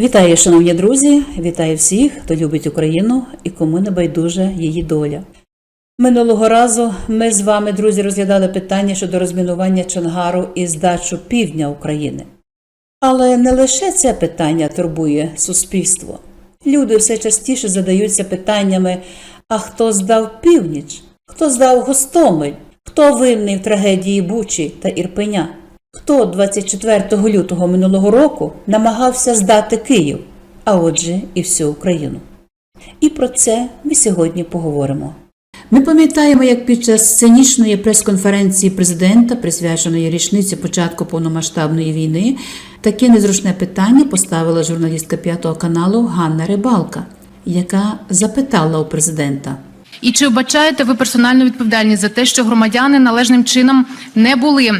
Вітаю, шановні друзі! Вітаю всіх, хто любить Україну і кому не байдужа її доля. Минулого разу ми з вами, друзі, розглядали питання щодо розмінування Чонгару і здачу півдня України. Але не лише це питання турбує суспільство. Люди все частіше задаються питаннями: а хто здав північ? Хто здав Гостомель? Хто винний в трагедії Бучі та Ірпеня? Хто 24 лютого минулого року намагався здати Київ, а отже, і всю Україну? І про це ми сьогодні поговоримо. Ми пам'ятаємо, як під час сценічної прес-конференції президента, присвяченої річниці початку повномасштабної війни, таке незручне питання поставила журналістка п'ятого каналу Ганна Рибалка, яка запитала у президента. І чи вбачаєте ви персональну відповідальність за те, що громадяни належним чином не були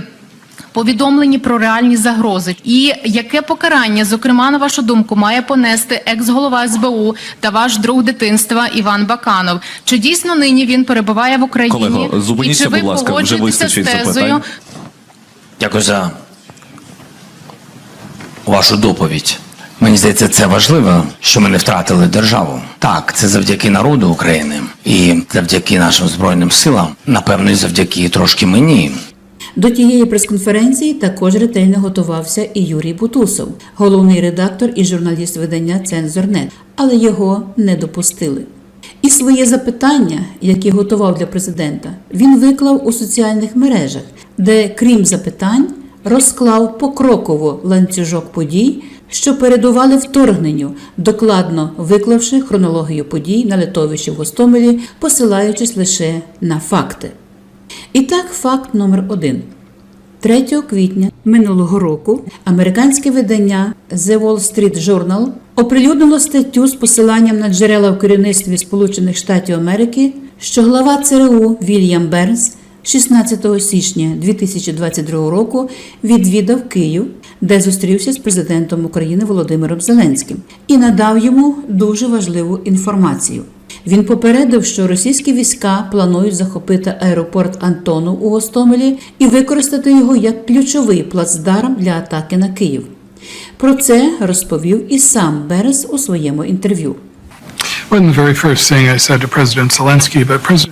повідомлені про реальні загрози? І яке покарання, зокрема, на вашу думку, має понести екс-голова СБУ та ваш друг дитинства Іван Баканов? Чи дійсно нині він перебуває в Україні? Колего, зупиніться, і чи ви будь ласка, вже з вистачить тезою? запитань. Дякую за вашу доповідь. Мені здається, це важливо, що ми не втратили державу. Так, це завдяки народу України і завдяки нашим збройним силам, напевно, і завдяки трошки мені. До тієї прес-конференції також ретельно готувався і Юрій Бутусов, головний редактор і журналіст видання Цензорнет, але його не допустили. І своє запитання, які готував для президента, він виклав у соціальних мережах, де, крім запитань, розклав покроково ланцюжок подій, що передували вторгненню, докладно виклавши хронологію подій на литовищі в Гостомелі, посилаючись лише на факти. І так, факт номер один. 3 квітня минулого року американське видання The Wall Street Journal оприлюднило статтю з посиланням на джерела в керівництві Сполучених Штатів Америки, що глава ЦРУ Вільям Бернс 16 січня 2022 року відвідав Київ, де зустрівся з президентом України Володимиром Зеленським і надав йому дуже важливу інформацію. Він попередив, що російські війська планують захопити аеропорт Антонов у Гостомелі і використати його як ключовий плацдарм для атаки на Київ. Про це розповів і сам Берес у своєму інтерв'ю. Wasn't the very first thing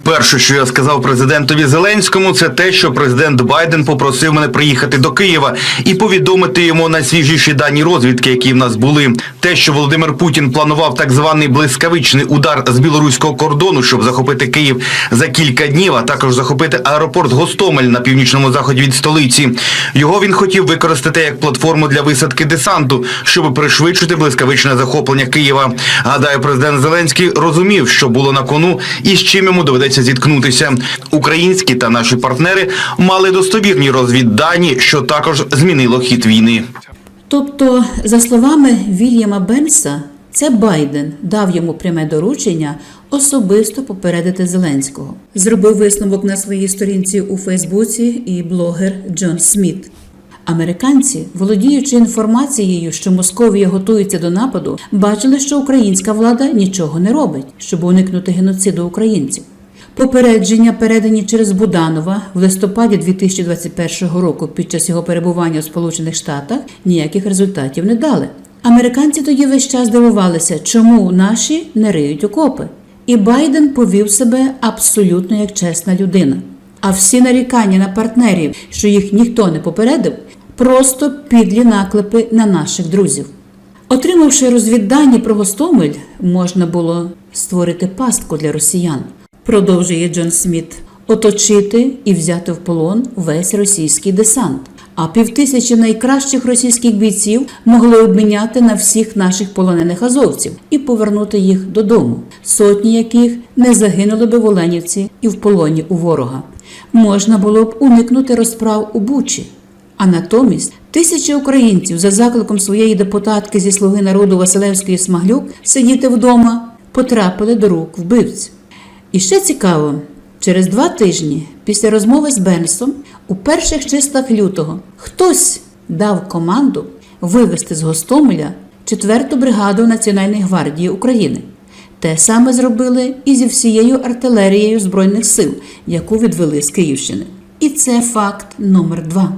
Перше, що я сказав президентові Зеленському, це те, що президент Байден попросив мене приїхати до Києва і повідомити йому найсвіжіші дані розвідки, які в нас були. Те, що Володимир Путін планував так званий блискавичний удар з білоруського кордону, щоб захопити Київ за кілька днів, а також захопити аеропорт Гостомель на північному заході від столиці. Його він хотів використати як платформу для висадки десанту, щоб пришвидшити блискавичне захоплення Києва. Гадаю, президент Зеленський розумів, що було на кону і з чим йому доведеться зіткнутися. Українські та наші партнери мали достовірні розвіддані, що також змінило хід війни. Тобто, за словами Вільяма Бенса, це Байден дав йому пряме доручення особисто попередити Зеленського. Зробив висновок на своїй сторінці у Фейсбуці і блогер Джон Сміт. Американці, володіючи інформацією, що Московія готується до нападу, бачили, що українська влада нічого не робить, щоб уникнути геноциду українців. Попередження, передані через Буданова в листопаді 2021 року під час його перебування у Сполучених Штатах, ніяких результатів не дали. Американці тоді весь час дивувалися, чому наші не риють окопи. І Байден повів себе абсолютно як чесна людина. А всі нарікання на партнерів, що їх ніхто не попередив, просто підлі наклепи на наших друзів. Отримавши розвіддані про Гостомель, можна було створити пастку для росіян, продовжує Джон Сміт, оточити і взяти в полон весь російський десант. А півтисячі найкращих російських бійців могли обміняти на всіх наших полонених азовців і повернути їх додому, сотні яких не загинули би в Оленівці і в полоні у ворога. Можна було б уникнути розправ у Бучі. А натомість тисячі українців за закликом своєї депутатки зі слуги народу Василевської Смаглюк сидіти вдома потрапили до рук вбивць. І ще цікаво, через два тижні після розмови з Бенсом у перших числах лютого хтось дав команду вивезти з Гостомеля 4-ту бригаду Національної гвардії України. Те саме зробили і зі всією артилерією Збройних сил, яку відвели з Київщини. І це факт номер два.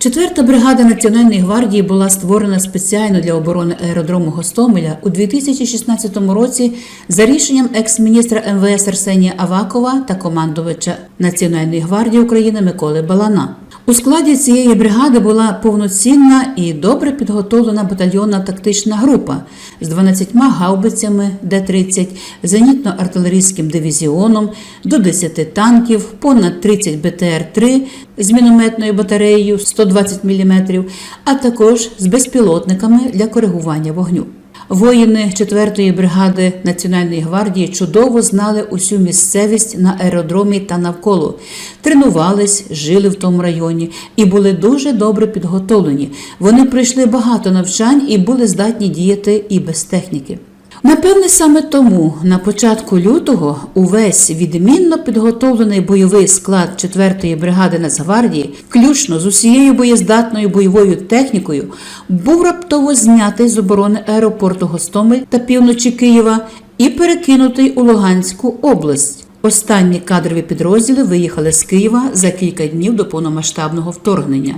Четверта бригада Національної гвардії була створена спеціально для оборони аеродрому Гостомеля у 2016 році за рішенням екс-міністра МВС Арсенія Авакова та командувача Національної гвардії України Миколи Балана. У складі цієї бригади була повноцінна і добре підготовлена батальйонна тактична група з 12 гаубицями Д-30, зенітно-артилерійським дивізіоном, до 10 танків, понад 30 БТР-3 з мінометною батареєю 120 мм, а також з безпілотниками для коригування вогню. Воїни 4-ї бригади Національної гвардії чудово знали усю місцевість на аеродромі та навколо, тренувались, жили в тому районі і були дуже добре підготовлені. Вони пройшли багато навчань і були здатні діяти і без техніки. Напевне, саме тому на початку лютого увесь відмінно підготовлений бойовий склад 4-ї бригади Нацгвардії, включно з усією боєздатною бойовою технікою, був раптово знятий з оборони аеропорту Гостомель та півночі Києва і перекинутий у Луганську область. Останні кадрові підрозділи виїхали з Києва за кілька днів до повномасштабного вторгнення.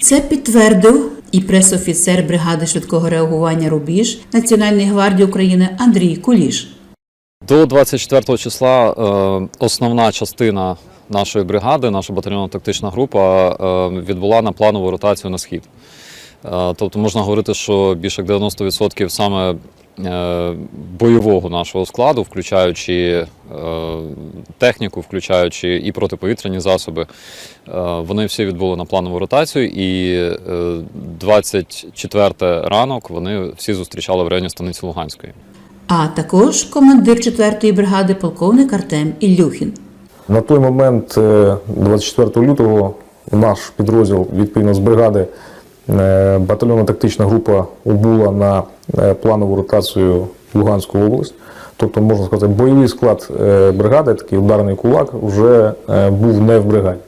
Це підтвердив і пресофіцер бригади швидкого реагування Рубіж Національної гвардії України Андрій Куліш. До 24 числа е, основна частина нашої бригади, наша батальйонно-тактична група, е, відбула на планову ротацію на схід. Е, тобто можна говорити, що більше як 90% саме бойового нашого складу, включаючи е, техніку, включаючи і протиповітряні засоби, е, вони всі відбули на планову ротацію, і е, 24 ранок вони всі зустрічали в районі станиці Луганської. А також командир 4-ї бригади полковник Артем Ілюхін. На той момент, е, 24 лютого, наш підрозділ відповідно з бригади е, батальйонно-тактична група убула на е, планову ротацію в Луганську область. Тобто, можна сказати, бойовий склад е, бригади, такий ударний кулак, вже е, був не в бригаді.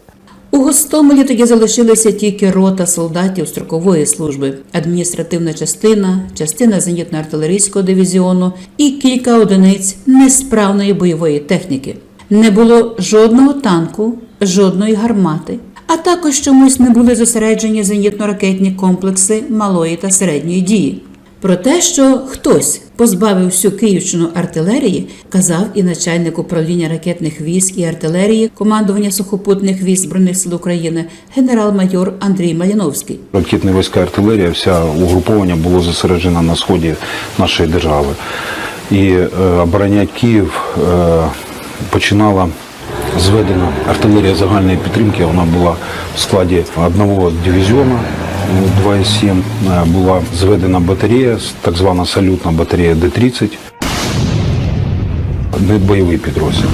У Гостомелі тоді залишилися тільки рота солдатів строкової служби, адміністративна частина, частина зенітно-артилерійського дивізіону і кілька одиниць несправної бойової техніки. Не було жодного танку, жодної гармати, а також чомусь не були зосереджені зенітно-ракетні комплекси малої та середньої дії. Про те, що хтось позбавив всю Київщину артилерії, казав і начальник управління ракетних військ і артилерії командування сухопутних військ збройних сил України генерал-майор Андрій Маліновський. Ракетні війська, артилерія, вся угруповання було зосереджено на сході нашої держави. І е, обороняти Київ е, починала зведена артилерія загальної підтримки. Вона була в складі одного дивізіону. Е, 2,7 Е, була зведена батарея, так звана салютна батарея Д-30. Не бойовий підрозділ.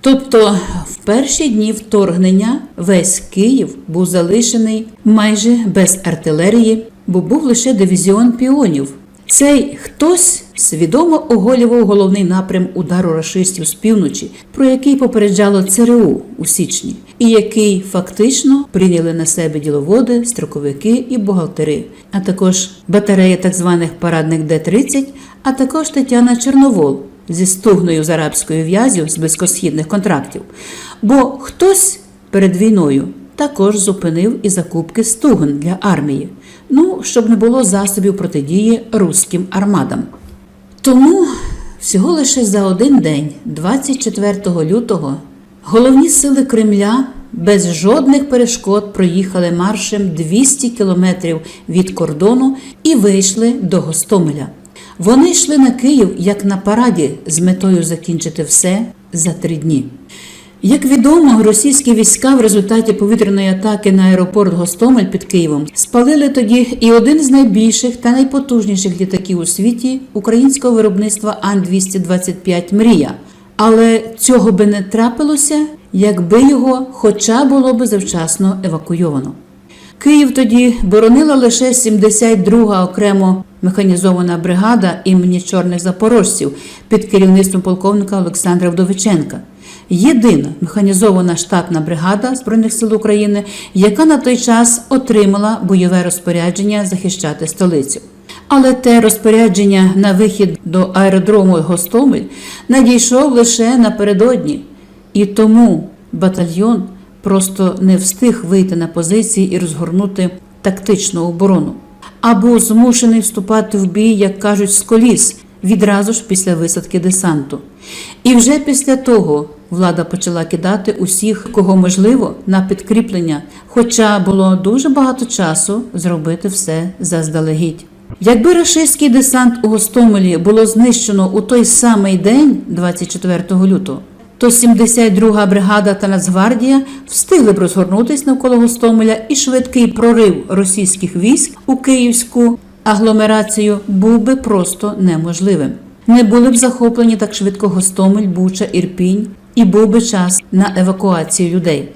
Тобто в перші дні вторгнення весь Київ був залишений майже без артилерії, бо був лише дивізіон піонів. Цей хтось свідомо оголював головний напрям удару рашистів з півночі, про який попереджало ЦРУ у січні, і який фактично прийняли на себе діловоди, строковики і бухгалтери, а також батарея так званих парадних Д-30, а також Тетяна Чорновол зі стугною з арабською в'язю з близькосхідних контрактів. Бо хтось перед війною також зупинив і закупки стугн для армії, ну, щоб не було засобів протидії руським армадам. Тому всього лише за один день, 24 лютого, головні сили Кремля без жодних перешкод проїхали маршем 200 кілометрів від кордону і вийшли до Гостомеля. Вони йшли на Київ як на параді з метою закінчити все за три дні. Як відомо, російські війська в результаті повітряної атаки на аеропорт Гостомель під Києвом спалили тоді і один з найбільших та найпотужніших літаків у світі українського виробництва Ан-225 Мрія. Але цього би не трапилося, якби його хоча було би завчасно евакуйовано. Київ тоді боронила лише 72-га окремо механізована бригада імені чорних запорожців під керівництвом полковника Олександра Вдовиченка. Єдина механізована штатна бригада Збройних сил України, яка на той час отримала бойове розпорядження захищати столицю. Але те розпорядження на вихід до аеродрому Гостомель надійшов лише напередодні. І тому батальйон просто не встиг вийти на позиції і розгорнути тактичну оборону, або змушений вступати в бій, як кажуть, з коліс відразу ж після висадки десанту. І вже після того влада почала кидати усіх, кого можливо, на підкріплення, хоча було дуже багато часу зробити все заздалегідь. Якби рашистський десант у Гостомелі було знищено у той самий день, 24 лютого, то 72-га бригада та Нацгвардія встигли б розгорнутись навколо Гостомеля, і швидкий прорив російських військ у київську агломерацію був би просто неможливим. Не були б захоплені так швидко Гостомель, Буча, Ірпінь, і був би час на евакуацію людей.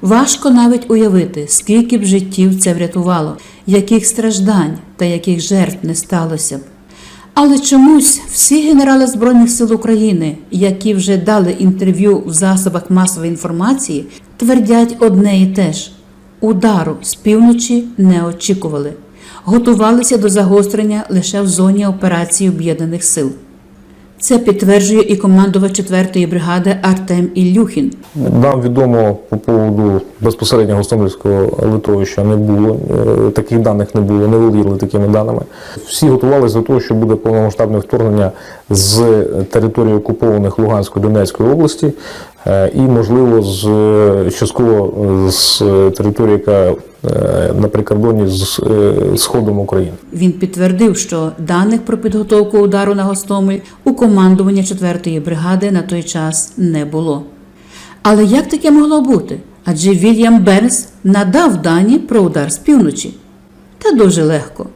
Важко навіть уявити, скільки б життів це врятувало, яких страждань та яких жертв не сталося б. Але чомусь всі генерали Збройних сил України, які вже дали інтерв'ю в засобах масової інформації, твердять одне і те ж: удару з півночі не очікували, готувалися до загострення лише в зоні операції Об'єднаних сил. Це підтверджує і командувач 4-ї бригади Артем Ілюхін. Нам відомо по поводу безпосереднього Гостомельського литовища не було. е, Таких даних не було, не володіли такими даними. Всі готувалися до того, що буде повномасштабне вторгнення з території окупованих Луганської Донецької області, е, і, можливо, з частково е, з території, яка е, на прикордоні з сходом України. Він підтвердив, що даних про підготовку удару на Гостомель у командування 4-ї бригади на той час не було. Але як таке могло бути? Адже Вільям Бернс надав дані про удар з півночі. Та дуже легко.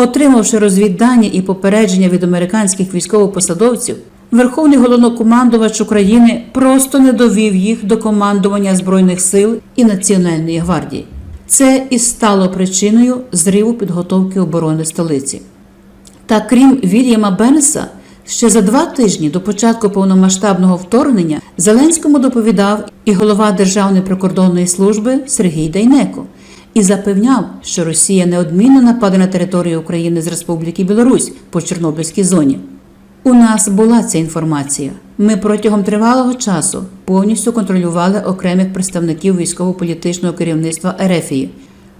Отримавши розвіддані і попередження від американських військовопосадовців, Верховний головнокомандувач України просто не довів їх до командування Збройних сил і Національної гвардії. Це і стало причиною зриву підготовки оборони столиці. Та крім Вільяма Беннеса, ще за два тижні до початку повномасштабного вторгнення Зеленському доповідав і голова Державної прикордонної служби Сергій Дайнеко і запевняв, що Росія неодмінно нападе на територію України з Республіки Білорусь по Чорнобильській зоні. У нас була ця інформація. Ми протягом тривалого часу повністю контролювали окремих представників військово-політичного керівництва Ерефії.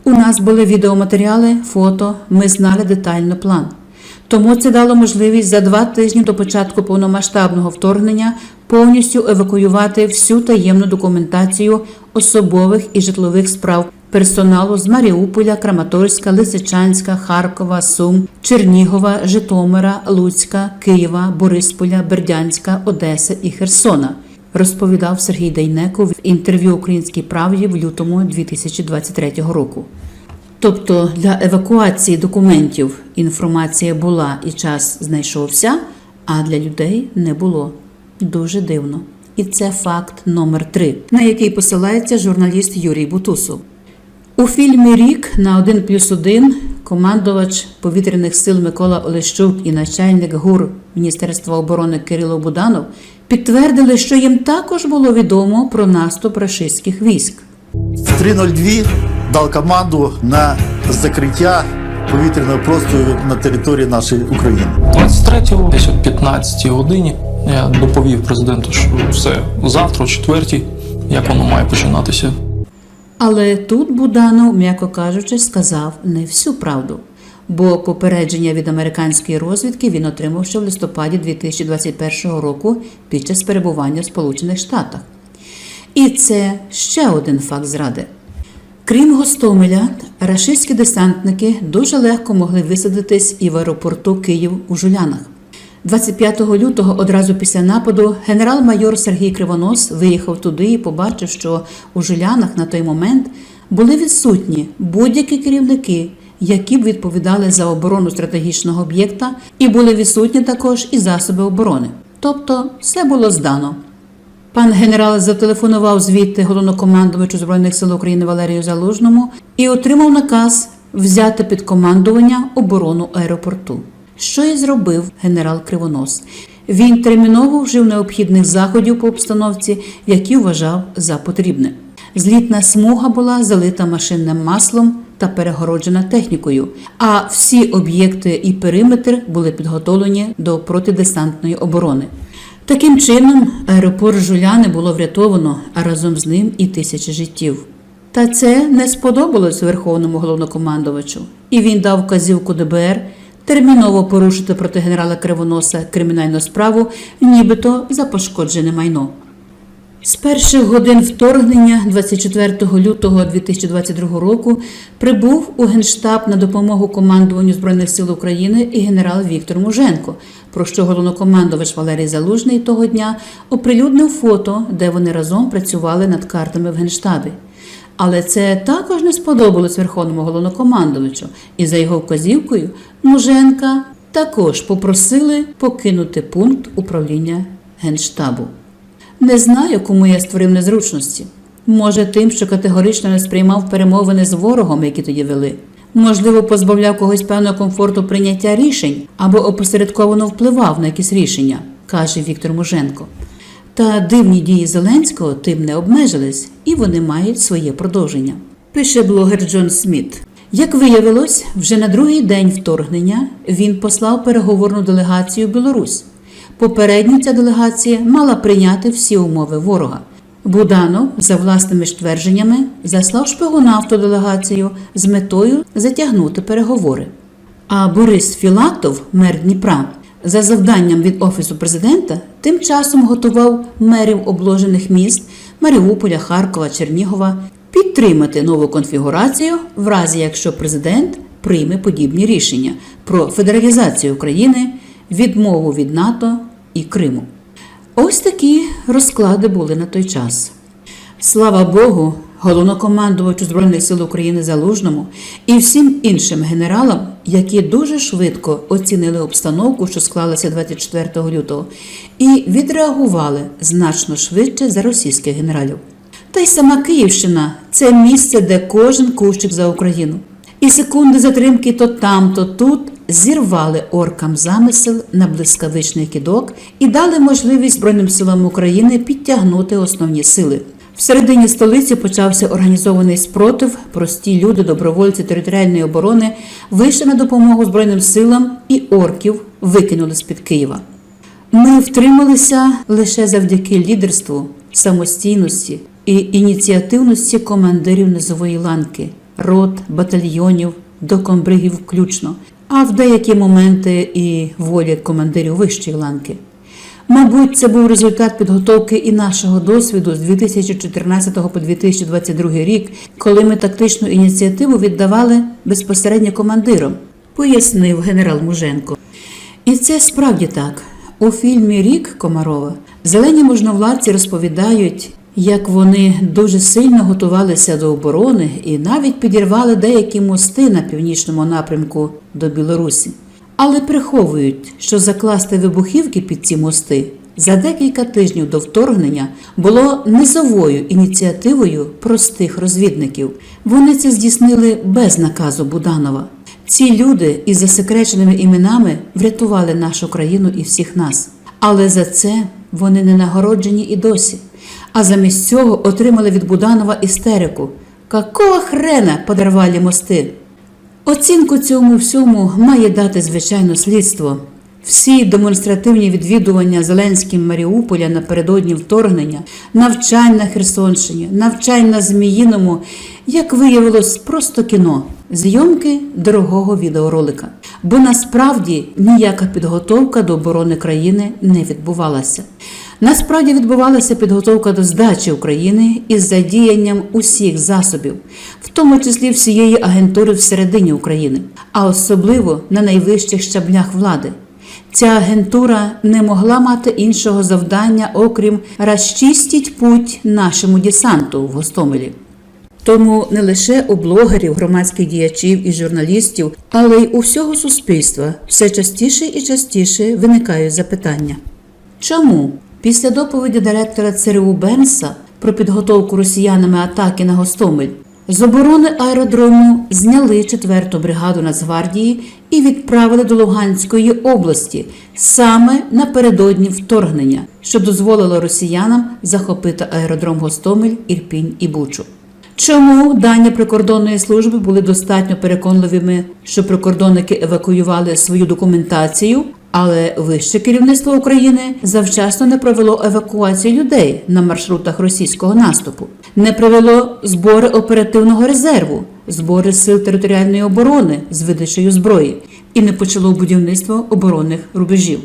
У нас були відеоматеріали, фото, ми знали детально план. Тому це дало можливість за два тижні до початку повномасштабного вторгнення повністю евакуювати всю таємну документацію особових і житлових справ персоналу з Маріуполя, Краматорська, Лисичанська, Харкова, Сум, Чернігова, Житомира, Луцька, Києва, Борисполя, Бердянська, Одеси і Херсона. Розповідав Сергій Дейнеко в інтерв'ю Українській правді в лютому 2023 року. Тобто для евакуації документів інформація була і час знайшовся, а для людей не було. Дуже дивно. І це факт номер три, на який посилається журналіст Юрій Бутусов. У фільмі Рік на 1 плюс 1 командувач повітряних сил Микола Олещук і начальник ГУР Міністерства оборони Кирило Буданов підтвердили, що їм також було відомо про наступ рашистських військ. В 3.02 дав команду на закриття повітряного простору на території нашої України. 23-го, десь о 15 годині, я доповів президенту, що все завтра, о 4 як воно має починатися. Але тут Буданов, м'яко кажучи, сказав не всю правду, бо попередження від американської розвідки він отримав ще в листопаді 2021 року під час перебування в Сполучених Штатах. І це ще один факт зради. Крім Гостомеля, рашистські десантники дуже легко могли висадитись і в аеропорту Київ у Жулянах. 25 лютого, одразу після нападу, генерал-майор Сергій Кривонос виїхав туди і побачив, що у Жулянах на той момент були відсутні будь-які керівники, які б відповідали за оборону стратегічного об'єкта, і були відсутні також і засоби оборони. Тобто все було здано. Пан генерал зателефонував звідти головнокомандувачу Збройних сил України Валерію Залужному і отримав наказ взяти під командування оборону аеропорту. Що і зробив генерал Кривонос. Він терміново вжив необхідних заходів по обстановці, які вважав за потрібне. Злітна смуга була залита машинним маслом та перегороджена технікою, а всі об'єкти і периметр були підготовлені до протидесантної оборони. Таким чином, аеропорт Жуляни було врятовано, а разом з ним і тисячі життів. Та це не сподобалось верховному головнокомандувачу, і він дав вказівку ДБР терміново порушити проти генерала Кривоноса кримінальну справу, нібито за пошкоджене майно. З перших годин вторгнення 24 лютого 2022 року прибув у Генштаб на допомогу командуванню Збройних сил України і генерал Віктор Муженко, про що головнокомандувач Валерій Залужний того дня оприлюднив фото, де вони разом працювали над картами в Генштабі. Але це також не сподобалось верховному головнокомандувачу, і за його вказівкою Муженка також попросили покинути пункт управління Генштабу. Не знаю, кому я створив незручності. Може, тим, що категорично не сприймав перемовини з ворогом, які тоді вели. Можливо, позбавляв когось певного комфорту прийняття рішень або опосередковано впливав на якісь рішення, каже Віктор Муженко. Та дивні дії Зеленського тим не обмежились, і вони мають своє продовження. Пише блогер Джон Сміт. Як виявилось, вже на другий день вторгнення він послав переговорну делегацію Білорусь. Попередньо ця делегація мала прийняти всі умови ворога. Буданов, за власними ж твердженнями, заслав шпигуна в ту делегацію з метою затягнути переговори. А Борис Філатов, мер Дніпра, за завданням від Офісу президента, тим часом готував мерів обложених міст Маріуполя, Харкова, Чернігова підтримати нову конфігурацію в разі, якщо президент прийме подібні рішення про федералізацію України, відмову від НАТО і Криму. Ось такі розклади були на той час. Слава Богу, головнокомандувачу Збройних сил України Залужному і всім іншим генералам, які дуже швидко оцінили обстановку, що склалася 24 лютого, і відреагували значно швидше за російських генералів. Та й сама Київщина це місце, де кожен кущик за Україну. І секунди затримки то там, то тут зірвали оркам замисел на блискавичний кидок і дали можливість Збройним силам України підтягнути основні сили. В середині столиці почався організований спротив. Прості люди, добровольці територіальної оборони вийшли на допомогу Збройним силам і орків викинули з-під Києва. Ми втрималися лише завдяки лідерству, самостійності і ініціативності командирів низової ланки, рот, батальйонів, до комбригів включно, а в деякі моменти і волі командирів вищої ланки. Мабуть, це був результат підготовки і нашого досвіду з 2014 по 2022 рік, коли ми тактичну ініціативу віддавали безпосередньо командирам, пояснив генерал Муженко. І це справді так. У фільмі Рік Комарова зелені можновладці розповідають, як вони дуже сильно готувалися до оборони і навіть підірвали деякі мости на північному напрямку до Білорусі. Але приховують, що закласти вибухівки під ці мости за декілька тижнів до вторгнення було низовою ініціативою простих розвідників. Вони це здійснили без наказу Буданова. Ці люди із засекреченими іменами врятували нашу країну і всіх нас. Але за це вони не нагороджені і досі. А замість цього отримали від Буданова істерику. Какого хрена подорвали мости? Оцінку цьому всьому має дати звичайно слідство. Всі демонстративні відвідування Зеленським Маріуполя напередодні вторгнення, навчань на Херсонщині, навчань на Зміїному, як виявилось, просто кіно, зйомки дорогого відеоролика. Бо насправді ніяка підготовка до оборони країни не відбувалася. Насправді відбувалася підготовка до здачі України із задіянням усіх засобів, в тому числі всієї агентури всередині України, а особливо на найвищих щаблях влади. Ця агентура не могла мати іншого завдання, окрім розчистіть путь нашому десанту в Гостомелі. Тому не лише у блогерів, громадських діячів і журналістів, але й у всього суспільства все частіше і частіше виникають запитання. Чому після доповіді директора ЦРУ Бенса про підготовку росіянами атаки на Гостомель з оборони аеродрому зняли 4-ту бригаду Нацгвардії і відправили до Луганської області саме напередодні вторгнення, що дозволило росіянам захопити аеродром Гостомель, Ірпінь і Бучу. Чому дані прикордонної служби були достатньо переконливими, що прикордонники евакуювали свою документацію, Але вище керівництво України завчасно не провело евакуацію людей на маршрутах російського наступу, не провело збори оперативного резерву, збори сил територіальної оборони з видачею зброї і не почало будівництво оборонних рубежів.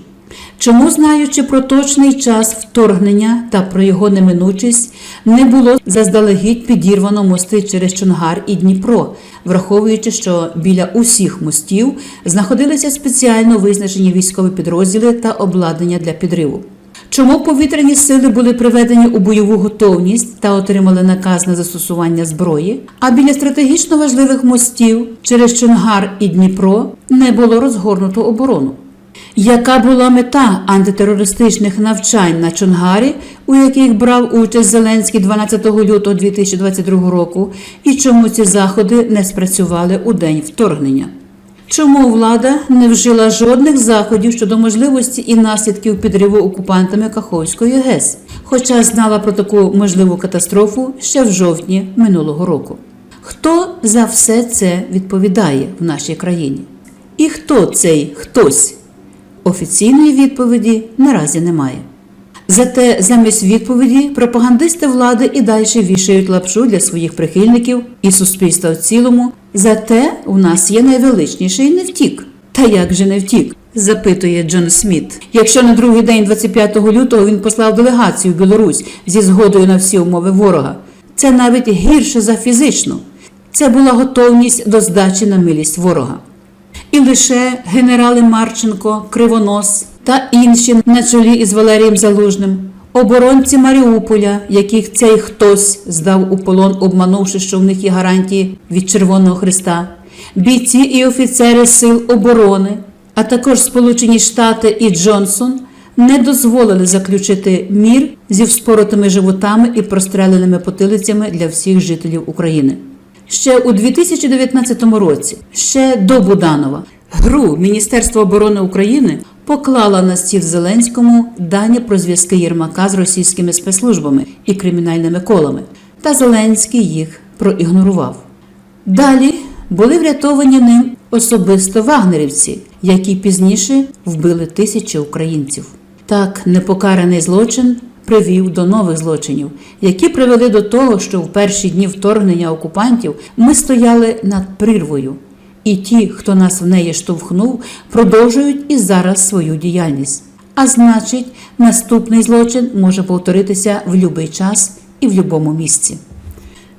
Чому, знаючи про точний час вторгнення та про його неминучість, не було заздалегідь підірвано мости через Чонгар і Дніпро, враховуючи, що біля усіх мостів знаходилися спеціально визначені військові підрозділи та обладнання для підриву? Чому повітряні сили були приведені у бойову готовність та отримали наказ на застосування зброї, а біля стратегічно важливих мостів через Чонгар і Дніпро не було розгорнуто оборону? Яка була мета антитерористичних навчань на Чонгарі, у яких брав участь Зеленський 12 лютого 2022 року, і чому ці заходи не спрацювали у день вторгнення? Чому влада не вжила жодних заходів щодо можливості і наслідків підриву окупантами Каховської ГЕС, хоча знала про таку можливу катастрофу ще в жовтні минулого року? Хто за все це відповідає в нашій країні? І хто цей хтось? Офіційної відповіді наразі немає. Зате замість відповіді пропагандисти влади і далі вішають лапшу для своїх прихильників і суспільства в цілому. Зате у нас є найвеличніший не втік. Та як же не втік? запитує Джон Сміт. Якщо на другий день, 25 лютого, він послав делегацію в Білорусь зі згодою на всі умови ворога, це навіть гірше за фізичну. Це була готовність до здачі на милість ворога. І лише генерали Марченко, Кривонос та інші на чолі із Валерієм Залужним, оборонці Маріуполя, яких цей хтось здав у полон, обманувши, що в них є гарантії від Червоного Христа, бійці і офіцери сил оборони, а також Сполучені Штати і Джонсон не дозволили заключити мір зі вспоротими животами і простреленими потилицями для всіх жителів України. Ще у 2019 році, ще до Буданова, ГРУ Міністерство оборони України поклала на стіл Зеленському дані про зв'язки Єрмака з російськими спецслужбами і кримінальними колами. Та Зеленський їх проігнорував. Далі були врятовані ним особисто вагнерівці, які пізніше вбили тисячі українців. Так, непокараний злочин привів до нових злочинів, які привели до того, що в перші дні вторгнення окупантів ми стояли над прірвою, і ті, хто нас в неї штовхнув, продовжують і зараз свою діяльність. А значить, наступний злочин може повторитися в будь-який час і в будь-якому місці.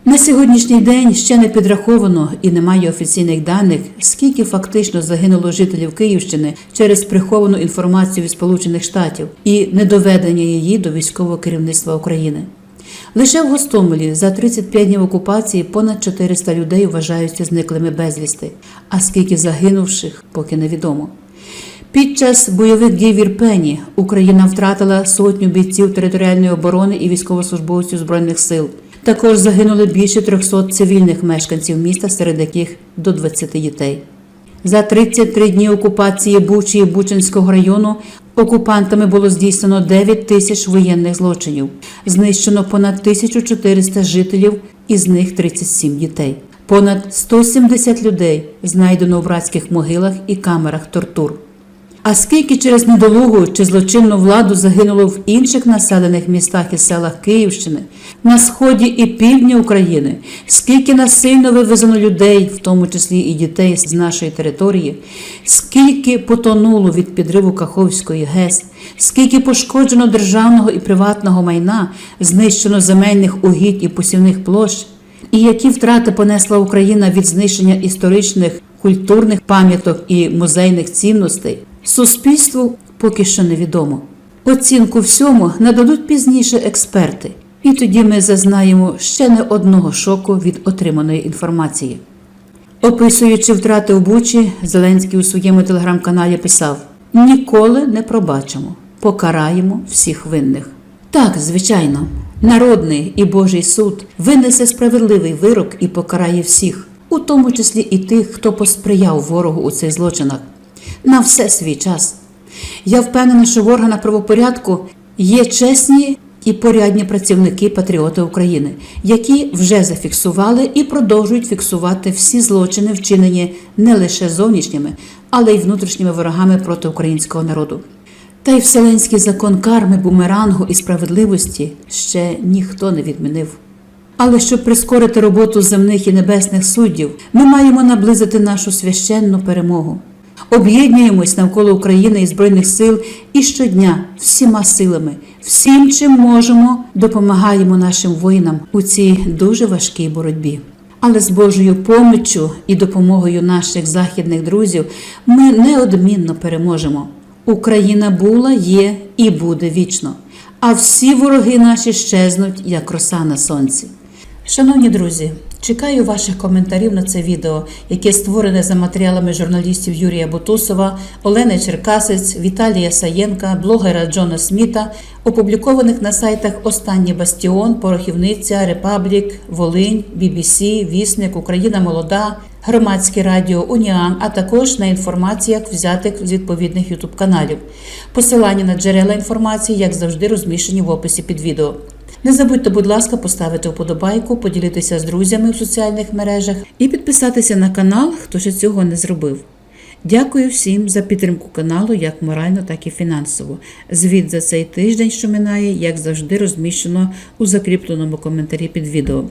На сьогоднішній день ще не підраховано і немає офіційних даних, скільки фактично загинуло жителів Київщини через приховану інформацію від Сполучених Штатів і недоведення її до військового керівництва України. Лише в Гостомелі за 35 днів окупації понад 400 людей вважаються зниклими безвісти, а скільки загинувших поки невідомо. Під час бойових дій в Ірпені Україна втратила сотню бійців територіальної оборони і військовослужбовців збройних сил. Також загинули більше 300 цивільних мешканців міста, серед яких до 20 дітей. За 33 дні окупації Бучі і Бучинського району окупантами було здійснено 9 тисяч воєнних злочинів, знищено понад 1400 жителів, із них 37 дітей. Понад 170 людей знайдено у братських могилах і камерах тортур. А скільки через недолугу чи злочинну владу загинуло в інших населених містах і селах Київщини, на сході і півдні України, скільки насильно вивезено людей, в тому числі і дітей з нашої території, скільки потонуло від підриву Каховської ГЕС, скільки пошкоджено державного і приватного майна, знищено земельних угідь і посівних площ, і які втрати понесла Україна від знищення історичних, культурних пам'яток і музейних цінностей, суспільству поки що невідомо. Оцінку всьому нададуть пізніше експерти, і тоді ми зазнаємо ще не одного шоку від отриманої інформації. Описуючи втрати в Бучі, Зеленський у своєму телеграм-каналі писав: ніколи не пробачимо, покараємо всіх винних. Так, звичайно, народний і Божий суд винесе справедливий вирок і покарає всіх, у тому числі і тих, хто посприяв ворогу у цих злочинах. На все свій час. Я впевнена, що в органах правопорядку є чесні і порядні працівники патріоти України, які вже зафіксували і продовжують фіксувати всі злочини, вчинені не лише зовнішніми, але й внутрішніми ворогами проти українського народу. Та й вселенський закон карми, бумерангу і справедливості ще ніхто не відмінив. Але щоб прискорити роботу земних і небесних суддів, ми маємо наблизити нашу священну перемогу. Об'єднуємось навколо України і Збройних сил і щодня всіма силами, всім, чим можемо, допомагаємо нашим воїнам у цій дуже важкій боротьбі. Але з Божою поміччю і допомогою наших західних друзів ми неодмінно переможемо. Україна була, є і буде вічно. А всі вороги наші щезнуть, як роса на сонці. Шановні друзі, чекаю ваших коментарів на це відео, яке створене за матеріалами журналістів Юрія Бутусова, Олени Черкасець, Віталія Саєнка, блогера Джона Сміта, опублікованих на сайтах Останній Бастіон, Порохівниця, Репаблік, Волинь, BBC, Вісник, Україна Молода, Громадське радіо Уніан, а також на інформаціях, взятих з відповідних ютуб каналів. Посилання на джерела інформації, як завжди, розміщені в описі під відео. Не забудьте, будь ласка, поставити вподобайку, поділитися з друзями в соціальних мережах і підписатися на канал, хто ще цього не зробив. Дякую всім за підтримку каналу, як морально, так і фінансово. Звіт за цей тиждень, що минає, як завжди, розміщено у закріпленому коментарі під відео.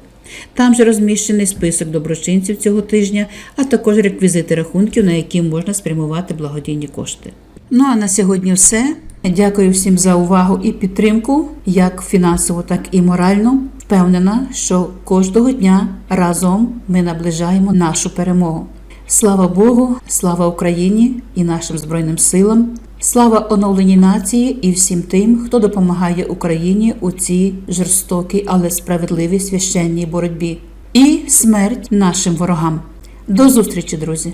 Там же розміщений список доброчинців цього тижня, а також реквізити рахунків, на які можна спрямувати благодійні кошти. Ну а на сьогодні все. Дякую всім за увагу і підтримку, як фінансово, так і морально. Впевнена, що кожного дня разом ми наближаємо нашу перемогу. Слава Богу, слава Україні і нашим Збройним силам, слава оновленій нації і всім тим, хто допомагає Україні у цій жорстокій, але справедливій священній боротьбі. І смерть нашим ворогам. До зустрічі, друзі!